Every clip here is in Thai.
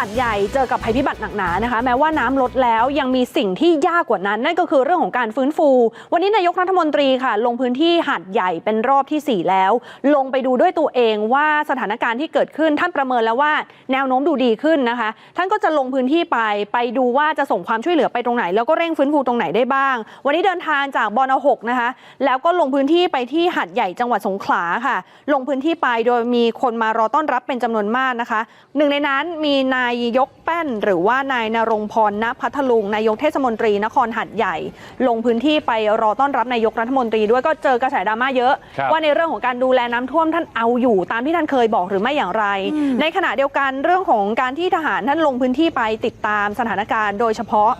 าดใหญ่เจอกับภัยพิบัติหนักหนานะคะ แม้ว่าน้ำลดแล้วยังมีสิ่งที่ยากกว่านั้น นั่นก็คือเรื่องของการฟื้นฟู วันนี้นายกรัฐมนตรีค่ะ ลงพื้นที่หาดใหญ่เป็นรอบทีสี่ 4 แล้ว ลงไปดูด้วยตัวเองว่าสถานการณ์ที่เกิดขึ้นท่านประเมินแล้วว่าแนวโน้มดูดีขึ้นนะคะ ท่านก็จะลงพื้นที่ไปไปดูว่าจะส่งความช่วยเหลือไปตรงไหน แล้วก็เร่งฟื้นฟูตรงไหนได้บ้าง วันนี้เดินทางจากบอนหกนะคะแล้วก็ลงพื้นที่ไปที่หาดใหญ่จังหวัดสงขลาค่ะ ลงพื้นที่ไปโดยมีคนมารอต้อนรับเป็นจำนวนมากนะคะ หนึ่งในนั้นมีนายยกแป้น หรือว่านายนรงพรณพัทลุงนายกเทศมนตรีนครหัดใหญ่ ลงพื้นที่ไปรอต้อนรับนายกรัฐมนตรีด้วยก็เจอกระแสดราม่าเยอะครับว่าในเรื่องของการดูแลน้ำท่วมท่านเอาอยู่ ตามที่ท่านเคยบอกหรือไม่อย่างไร ในขณะเดียวกันเรื่องของการที่ทหารท่านลงพื้นที่ไปติดตามสถานการณ์ โดยเฉพาะ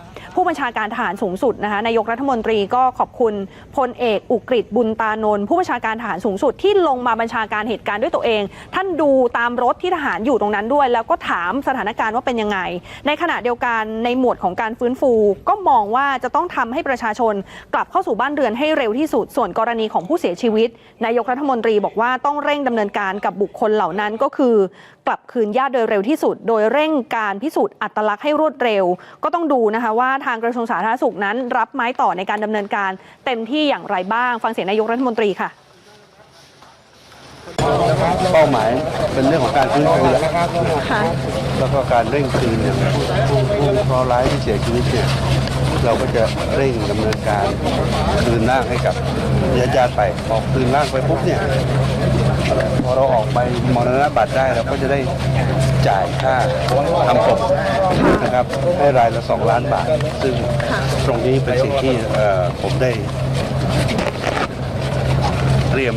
ผู้บัญชาการทหารสูงสุดนะคะนายกรัฐมนตรีก็ขอบคุณพลเอกอุกฤษบุญตานนท์ผู้บัญชาการทหารสูงสุดที่ลงมาบัญชาการเหตุการณ์ด้วยตัวเอง ท่านดูตามรถที่ทหารอยู่ตรงนั้นด้วย แล้วก็ถามสถานการณ์ว่าเป็นยังไง ในขณะเดียวกันในหมวดของการฟื้นฟู ก็มองว่าจะต้องทำให้ประชาชนกลับเข้าสู่บ้านเรือนให้เร็วที่สุด ส่วนกรณีของผู้เสียชีวิต นายกรัฐมนตรีบอกว่าต้องเร่งดำเนินการกับบุคคลเหล่านั้นก็คือ กลับคืนญาติโดยเร็วที่สุด โดยเร่งการพิสูจน์อัตลักษณ์ให้รวดเร็ว ก็ต้องดูนะคะว่าทางกระทรวงสาธารณสุขนั้น รับไม้ต่อในการดำเนินการเต็มที่อย่างไรบ้าง ฟังเสียงนายกรัฐมนตรีค่ะเป้าหมายเป็นเรื่องของการฟื้นฟูแล้วก็การเร่งคืนเนี่ยผู้ผู้เคราะห์ร้ายที่เสียชีวิตเนี่ยเราก็จะเร่งดำเนินการคืนร่างให้กับญาติญาติๆไปพอคืนร่างไปปุ๊บเนี่ย พอเราออกไปมรณบัตรได้เราก็จะได้จ่ายค่าทำศพนะครับให้รายละสองล้านบาท ซึ่งตรงนี้เป็นสิ่งที่ผมได้เตรียม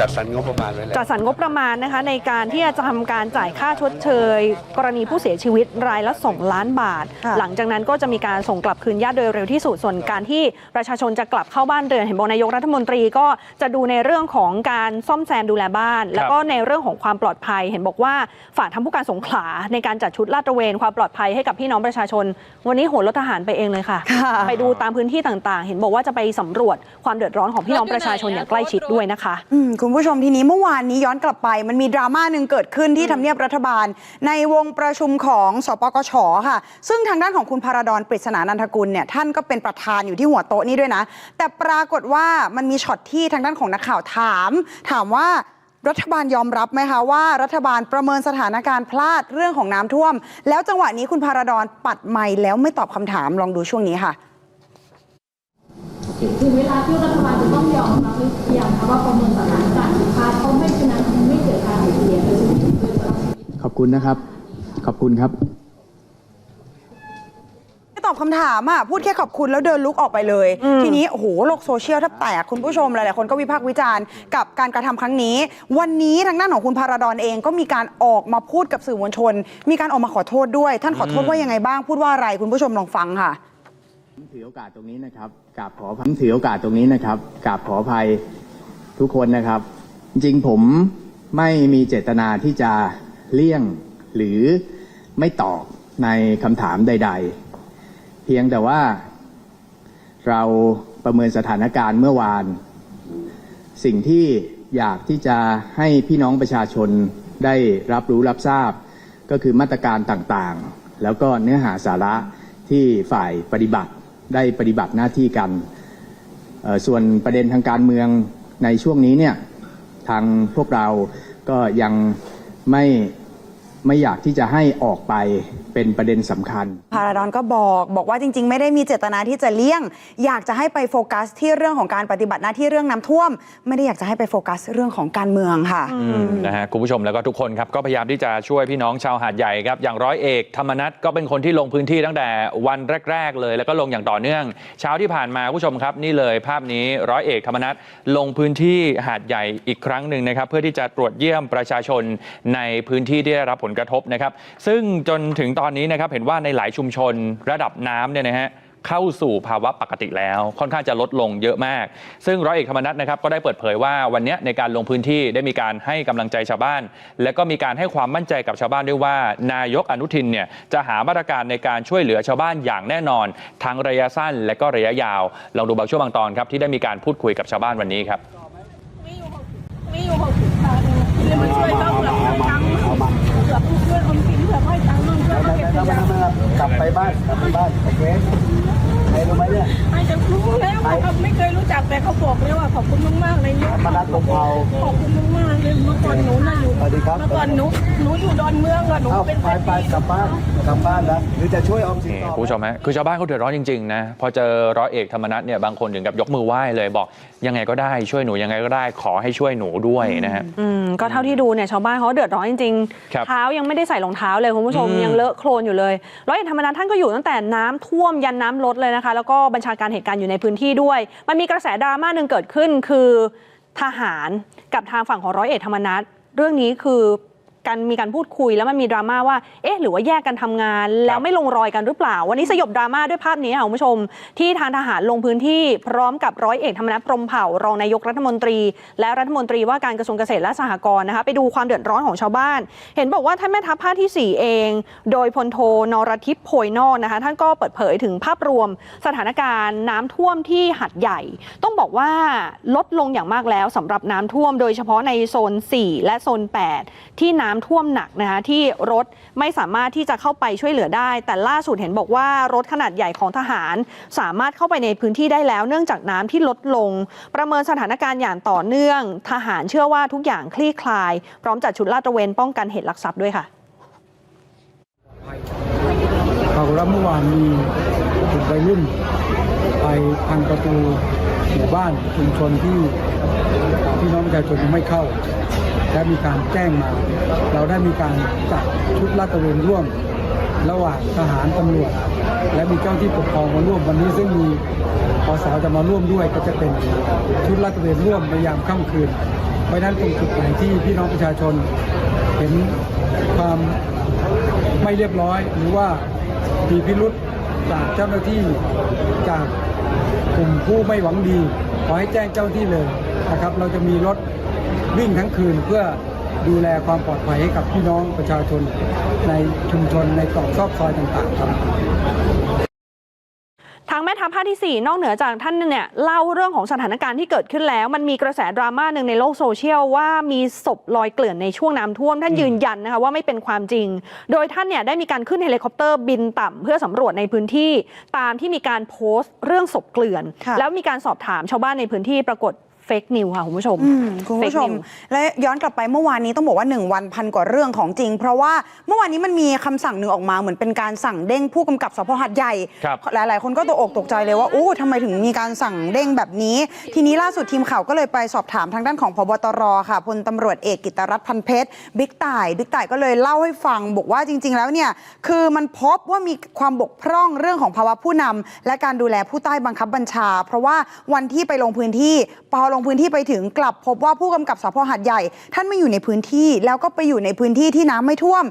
จัดสรรงบประมาณไว้แล้วจัดสรรงบประมาณนะคะในการที่จะทำการจ่ายค่าชดเชย กรณีผู้เสียชีวิตรายละ 2 ล้านบาทค่ะหลังจากนั้นก็จะมีการส่งกลับคืนญาติโดยเร็วที่สุดส่วนการที่ประชาชนจะกลับเข้าบ้านเรือนเห็นบอกนายกรัฐมนตรีก็จะดูในเรื่องของการซ่อมแซมดูแลบ้าน แล้วก็ในเรื่องของความปลอดภัย เห็นบอกว่าฝากทำผู้การสงขลาในการจัดชุดลาดตระเวนความปลอดภัยให้กับพี่น้องประชาชน วันนี้โหนรถทหารไปเองเลยค่ะค่ะ ไปดูตามพื้นที่ต่างๆ เห็นบอกว่าจะไปสำรวจความเดือดร้อนของพี่น้องประชาชนอย่างใกล้ชิดด้วยนะคะอืมคุณผู้ชมทีนี้เมื่อวานนี้ย้อนกลับไป มันมีดราม่าหนึ่งเกิดขึ้นที่ทำเนียบรัฐบาล ในวงประชุมของสปกชค่ะ ซึ่งทางด้านของคุณพาราดอนปริศนานันทกุลเนี่ยท่านก็เป็นประธานอยู่ที่หัวโต๊ะนี้ด้วยนะ แต่ปรากฏว่ามันมีช็อตที่ทางด้านของนักข่าวถาม ถามว่ารัฐบาลยอมรับไหมคะว่ารัฐบาลประเมินสถานการณ์พลาดเรื่องของน้ำท่วม แล้วจังหวะนี้คุณพาราดอนปัดไมค์แล้วไม่ตอบคำถามลองดูช่วงนี้ค่ะ ถึงเวลาที่รัฐบาลจะต้องยอมรับหรือยังคะว่าประเมินสถาน คุณนะครับ ขอบคุณครับ ไม่ตอบคำถามอะพูดแค่ขอบคุณแล้วเดินลุกออกไปเลยอืมทีนี้โอ้โหโลกโซเชียลแทบแตกคุณผู้ชมหลายๆคนก็วิพากษ์วิจารณ์กับการกระทำครั้งนี้ วันนี้ทางด้านของคุณพาราดอนเองก็มีการออกมาพูดกับสื่อมวลชน มีการออกมาขอโทษด้วย ท่านขอโทษว่ายังไงบ้างพูดว่าอะไรคุณผู้ชมลองฟังค่ะ ผมถือโอกาสตรงนี้นะครับกราบขอผมถือโอกาสตรงนี้นะครับกราบขออภัยทุกคนนะครับ จริงๆผมไม่มีเจตนาที่จะ เลี่ยงหรือไม่ตอบในคำถามใด ๆ เพียงแต่ว่า เราประเมินสถานการณ์เมื่อวาน สิ่งที่อยากที่จะให้พี่น้องประชาชนได้รับรู้รับทราบ ก็คือมาตรการต่างๆ แล้วก็เนื้อหาสาระที่ฝ่ายปฏิบัติได้ปฏิบัติหน้าที่กันส่วนประเด็นทางการเมืองในช่วงนี้เนี่ยทางพวกเราก็ยังไม่ ไม่อยากที่จะให้ออกไปเป็นประเด็นสำคัญ พาราดอนก็บอกบอกว่าจริง ๆ ไม่ได้มีเจตนาที่จะเลี่ยง อยากจะให้ไปโฟกัสที่เรื่องของการปฏิบัติหน้าที่เรื่องน้ำท่วม ไม่ได้อยากจะให้ไปโฟกัสเรื่องของการเมืองค่ะ นะฮะคุณผู้ชมแล้วก็ทุกคนครับก็พยายามที่จะช่วยพี่น้องชาวหาดใหญ่ครับอย่างร้อยเอก ธรรมนัฐก็เป็นคนที่ลงพื้นที่ตั้งแต่วันแรก ๆ เลย แล้วก็ลงอย่างต่อเนื่อง เช้าที่ผ่านมาคุณผู้ชมครับนี่เลยภาพนี้ร้อยเอกธรรมนัฐลงพื้นที่หาดใหญ่อีกครั้งหนึ่งนะครับเพื่อที่จะตรวจเยี่ยมประชาชนในพื้นที่ที่ได้รับผลกระทบนะครับ ซึ่งจนถึงตอนนี้นะครับเห็นว่าในหลายชุมชนระดับน้ำเนี่ยนะฮะเข้าสู่ภาวะปกติแล้ว ค่อนข้างจะลดลงเยอะมาก ซึ่งร้อยเอกธรรมนัฐนะครับก็ได้เปิดเผยว่าวันนี้ในการลงพื้นที่ได้มีการให้กำลังใจชาวบ้าน และก็มีการให้ความมั่นใจกับชาวบ้านด้วยว่า นายกอนุทินเนี่ยจะหามาตรการในการช่วยเหลือชาวบ้านอย่างแน่นอน ทั้งระยะสั้นและก็ระยะยาวลองดูบางช่วงบางตอนครับที่ได้มีการพูดคุยกับชาวบ้านวันนี้ครับ มีอยู่หกมีอยู่หกสิบบาทเองที่มาช่วยเขาเผื่อให้ตังค์เผื่อช่วยอมสินเผื่อให้ตังค์มั่งช่วย กลับไปบ้านกลับไปบ้านโอเคใครรู้ไหมเนี่ยอาจจะรู้แล้วเขาไม่เคยรู้จักแต่เขาบอกเลยว่าขอบคุณมากๆเลยยกมานัดลงเผาขอบคุณมากๆเลยเมื่อก่อนหนูน่ะอยู่สวัสดีครับเมื่อก่อนหนูหนูอยู่ดอนเมืองอะหนูเอาเป็นไปไปกลับบ้านกลับบ้านนะหรือจะช่วยออมสินนี่ต่อคุณผู้ชมฮะคือชาวบ้านเขาเดือดร้อนจริงๆนะพอเจอร้อยเอกธรรมนัฐเนี่ยบางคนถึงกับยกมือไหว้เลยบอกยังไงก็ได้ช่วยหนูยังไงก็ได้ขอให้ช่วยหนูด้วยนะฮะ อืมก็เท่าที่ดูเนี่ยชาวบ้านเขาเดือดร้อนจริงครับๆเท้ายังไม่ได้ใส่รองเท้าเลยคุณผู้ชมอืม ยังเลอะโคลนอยู่เลยร้อยเอกธรรมนัฐท่านก็อยู่ตั้งแต่น้ำท่วมยันน้ำลดเลยนะคะ แล้วก็บัญชาการเหตุการณ์อยู่ในพื้นที่ด้วย มันมีกระแสดราม่าหนึ่งเกิดขึ้นคือทหารกับทางฝั่งของร้อยเอกธรรมนัฐเรื่องนี้คือ การมีการพูดคุยแล้วมันมีดราม่าว่า เอ๊ะหรือว่าแยกกันทำงาน แล้วไม่ลงรอยกันหรือเปล่า วันนี้สยบดราม่าด้วยภาพนี้ค่ะคุณผู้ชม ที่ทางทหารลงพื้นที่พร้อมกับร้อยเอกธรรมนัฐพรหมเผ่ารองนายกรัฐมนตรี และรัฐมนตรีว่าการกระทรวงเกษตรและสหกรณ์นะคะไปดูความเดือดร้อนของชาวบ้าน เห็นบอกว่าท่านแม่ทัพภาคที่ 4 เอง โดยพลโทนรทิพย์โพยนอกนะคะท่านก็เปิดเผยถึงภาพรวมสถานการณ์น้ำท่วมที่หัดใหญ่ ต้องบอกว่าลดลงอย่างมากแล้วสำหรับน้ำท่วม โดยเฉพาะในโซน 4 และโซน 8 ที่น้ำท่วมหนักนะคะที่รถไม่สามารถที่จะเข้าไปช่วยเหลือได้ แต่ล่าสุดเห็นบอกว่ารถขนาดใหญ่ของทหาร สามารถเข้าไปในพื้นที่ได้แล้ว เนื่องจากน้ำที่ลดลง ประเมินสถานการณ์อย่างต่อเนื่อง ทหารเชื่อว่าทุกอย่างคลี่คลาย พร้อมจัดชุดลาดตระเวนป้องกันเหตุลักทรัพย์ด้วยค่ะปรากฏว่าเมื่อวานมีกลุ่มวัยรุ่น ไปพังประตูหมู่บ้านชุมชนที่ พี่น้องประชาชนยังไม่เข้า และมีการแจ้งมา เราได้มีการจัดชุดลาดตระเวนร่วม ระหว่างทหารตำรวจ และมีเจ้าที่ปกครองมาร่วมวันนี้ซึ่งมีอสจะมาร่วมด้วยก็จะเป็นชุดลาดตระเวนร่วมในยามค่ำคืน เพราะนั้นตรงจุดไหนที่พี่น้องประชาชนเห็นความไม่เรียบร้อย หรือว่ามีพิรุษจากเจ้าหน้าที่จากกลุ่มผู้ไม่หวังดี ขอให้แจ้งเจ้าหน้าที่เลย นะครับ เราจะมีรถวิ่งทั้งคืนเพื่อดูแลความปลอดภัยให้กับพี่น้องประชาชนในชุมชนในตรอกซอกซอยต่างๆครับทางแม่ทัพภาคที่ 4 นอกเหนือจากท่านเนี่ยเล่าเรื่องของสถานการณ์ที่เกิดขึ้นแล้ว มันมีกระแสดราม่าหนึ่งในโลกโซเชียลว่ามีศพลอยเกลื่อนในช่วงน้ำท่วม ท่านยืนยันนะคะว่าไม่เป็นความจริง โดยท่านเนี่ยได้มีการขึ้นเฮลิคอปเตอร์บินต่ำเพื่อสำรวจในพื้นที่ ตามที่มีการโพสต์เรื่องศพเกลื่อนค่ะแล้วมีการสอบถามชาวบ้านในพื้นที่ปรากฏ เฟกนิวค่ะ คุณผู้ชมอืมคุณผู้ชม Fake news และย้อนกลับไปเมื่อวานนี้ต้องบอกว่า 1 วันพันกว่าเรื่องของจริง เพราะว่าเมื่อวานนี้มันมีคำสั่งหนึ่งออกมาเหมือนเป็นการสั่งเด้งผู้กำกับสพหัดใหญ่ครับหลาย ๆ คนก็ตกอกตกใจเลยว่าอู้ทำไมถึงมีการสั่งเด้งแบบนี้ ทีนี้ล่าสุดทีมข่าวก็เลยไปสอบถามทางด้านของพบตรค่ะพลตำรวจเอกกิตรัตน์พันเพชรบิ๊กต่ายบิ๊กต่ายก็เลยเล่าให้ฟังบอกว่าจริง ๆ แล้วเนี่ยคือมันพบว่ามีความบกพร่องเรื่องของภาวะผู้นำและการดูแลผู้ใต้บังคับบัญชา เพราะว่าวันที่ไปลงพื้นที่พอลงพื้นที่ไปถึงกลับพบว่าผู้กำกับสพหัดใหญ่ ท่านไม่อยู่ในพื้นที่ แล้วก็ไปอยู่ในพื้นที่ที่น้ำไม่ท่วม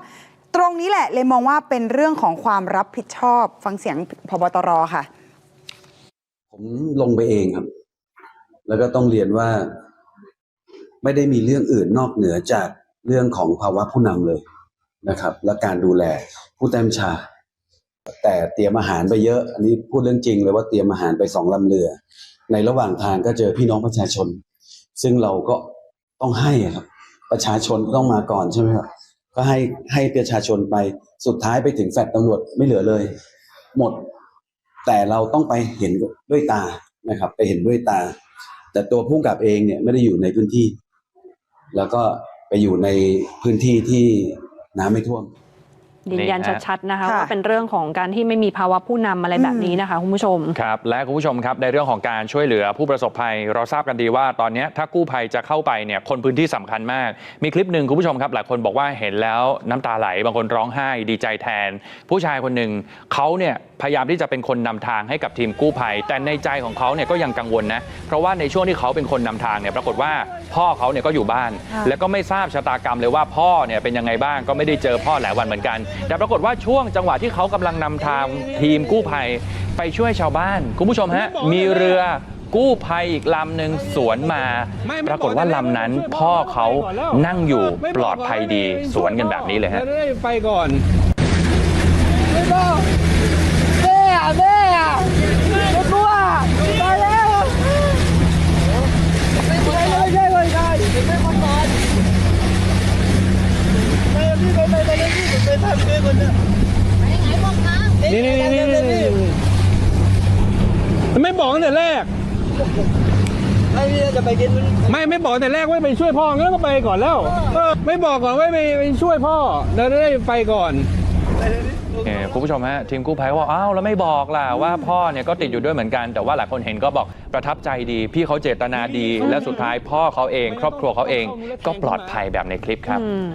ตรงนี้แหละเลยมองว่าเป็นเรื่องของความรับผิดชอบ ฟังเสียงพบตรค่ะ ผมลงไปเองครับ แล้วก็ต้องเรียนว่า ไม่ได้มีเรื่องอื่นนอกเหนือจากเรื่องของภาวะผู้นำเลยนะครับ และการดูแลผู้ใต้บัญชา แต่เตรียมอาหารไปเยอะ อันนี้พูดเรื่องจริงเลยว่าเตรียมอาหารไปสองลำเรือ ในระหว่างทางก็เจอพี่น้องประชาชน ซึ่งเราก็ต้องให้ครับ ประชาชนก็ต้องมาก่อนใช่ไหมครับก็ให้ให้ประชาชนไปสุดท้ายไปถึงแฟลตำรวจไม่เหลือเลย หมด แต่เราต้องไปเห็นด้วยตานะครับ ไปเห็นด้วยตา แต่ตัวผู้กับเองเนี่ยไม่ได้อยู่ในพื้นที่ แล้วก็ไปอยู่ในพื้นที่ที่น้ำไม่ท่วม ยืนยันนี่ฮะชัดๆนะคะค่ะว่าเป็นเรื่องของการที่ไม่มีภาวะผู้นำอะไรแบบนี้นะคะคุณผู้ชมครับและคุณผู้ชมครับในเรื่องของการช่วยเหลือผู้ประสบภัย เราทราบกันดีว่าตอนนี้ถ้ากู้ภัยจะเข้าไปเนี่ยคนพื้นที่สำคัญมาก มีคลิปหนึ่งคุณผู้ชมครับ หลายคนบอกว่าเห็นแล้วน้ำตาไหลบางคนร้องไห้ ดีใจแทน ผู้ชายคนหนึ่งเขาเนี่ยพยายามที่จะเป็นคนนำทางให้กับทีมกู้ภัย แต่ในใจของเขาเนี่ยก็ยังกังวลนะเพราะว่าในช่วงที่เขาเป็นคนนำทางเนี่ยปรากฏว่าพ่อเขาเนี่ยก็อยู่บ้านค่ะแล้วก็ไม่ทราบชะตากรรมเลยว่าพ่อเนี่ยเป็นยังไงบ้างก็ไม่ได้เจอพ่อหลายวันเหมือนกันแต่ปรากฏว่าช่วงจังหวะที่เขากำลังนำทางทีมกู้ภัยไปช่วยชาวบ้าน คุณผู้ชมฮะ มีเรือกู้ภัยอีกลำหนึ่งสวนมา ปรากฏว่าลำนั้นพ่อเขานั่งอยู่ปลอดภัยดีสวนกันแบบนี้เลยฮะจะได้ไปก่อน ไม่ต้องแม่อะแม่อะไม่กลัวตายแล้วไม่ใช่ไม่ใช่คนไทยไม่คนก่อนไปพี่ไปไปไปเลยพี่ไปทำเองคนเดียวไปไหนบอกทางแก นี่นี่นี่นี่นี่ไม่บอกตั้งแต่แรก ไม่พี่จะไปกินไม่ไม่บอกแต่แรกว่าไปช่วยพ่องั้นก็ไปก่อนแล้วเออไม่บอกก่อนว่าไปไปช่วยพ่อแล้วได้ไปก่อนเอ่อคุณผู้ชมฮะทีมกู้ภัยก็บอกอ้าวแล้วไม่บอกล่ะว่าพ่อเนี่ยก็ติดอยู่ด้วยเหมือนกัน แต่ว่าหลายคนเห็นก็บอกประทับใจดี พี่เขาเจตนาดี และสุดท้ายพ่อเขาเอง ครอบครัวเขาเองก็ปลอดภัยแบบในคลิปครับอืม